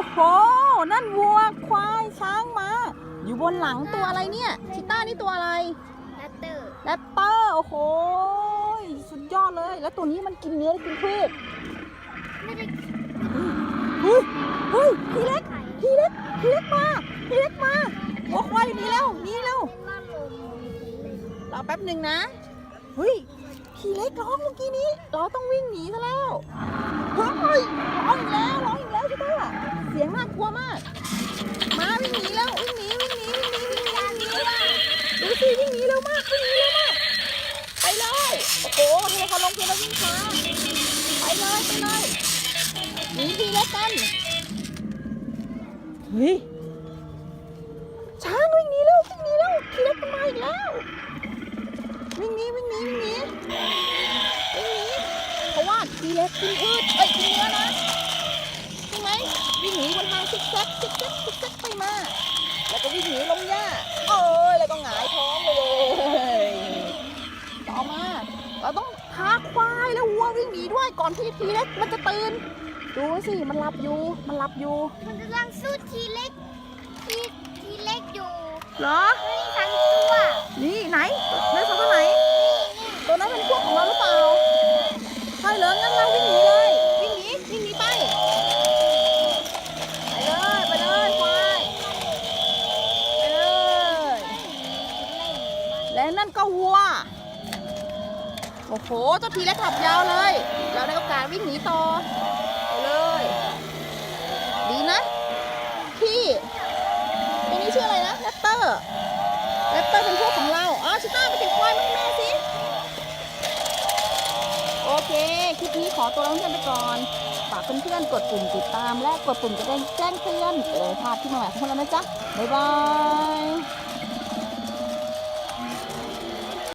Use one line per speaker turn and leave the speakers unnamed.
อ้โห นั่นวัว ควาย ช้างมาอยู่บนหลังตัวอะไรเนี่ย ชิต้านี่ตัวอะไร
แรปเตอร์
แรปเตอร์ โอ้โห สุดยอดเลย แล้วตัวนี้มันกินเนื้อหรือกินพืช
ไม่ได้
เฮ้ยเฮ้ยทีเล็ก
ไข่
ทีเล็กทีเล็กมาทีเล็กมาวัวควายอยู่นี่แล้วหนี่แล้ว
เป็นบ้านลม
รอแป๊บหนึ่งนะเฮ้ยทีเล็กร้องเมื่อกี้นี้ เราต้องวิ่งหนีซะแล้ว มาวิ่งหนีแล้ววิ่งหนีวิ่งหนีวิ่งหนีวิ่งหนีวิ่งหนีดูสิวิ่งหนีเร็วมากวิ่งหนีเร็วมากไปเลยโอ้โหเทเขาลงเทเราวิ่งช้าไปเลยไปเลยหนีทีเล็กกันเฮ้ยช้างวิ่งหนีเร็ววิ่งหนีเร็วทีเล็กมันมาอีกแล้ววิ่งหนีวิ่งหนีวิ่งหนีวิ่งหนีเพราะว่าทีเล็กกินพืชเอ้ยกินเนื้อนะใช่ไหมวิ่งหนีบนทาง ซิกแซกซิกแซกซิกแซกไปมา แล้วก็วิ่งหนีลงหญ้าโอ้ยแล้วก็หงายท้องเลยต่อมา เราต้องพาควายแล้ววัววิ่งหนีด้วยก่อนที่ทีเล็กมันจะตื่นดูสิมันหลับอยู่มันหลับอยู่
มันกำลังสู้ทีเล็กทีทีเล็กอยู่
เหรอ
เฮ้ยทั้งตัว
นี่ไหนเนื้อสัตว์ตัวไหน ตัวนั้นเป็นพวกของเราหรือเปล่า ใช่เหรองั้นเราวิ่งหนีเลย วิ่งหนี วิ่งหนีไป ไปเลย ไปเลยควายไปเลย และนั่นก็วัว โอ้โหเจ้าทีเล็กขับยาวเลยเราได้โอกาสวิ่งหนีต่อไปเลย ดีนะที่ตัวนี้ชื่ออะไรนะแรปเตอร์แรปเตอร์เป็นพวกของเราอ๋อชิต้าไปเก็บควายมาให้แม่สิ โอเค คลิปนี้ขอตัวลาเพื่อนไปก่อนฝากเพื่อนๆกดปุ่มติดตามและกดปุ่มกระดิ่งแจ้งเตือนจะได้ไม่พาที่มาใหม่ของพวกเรานะจ๊ะ บ๊ายบาย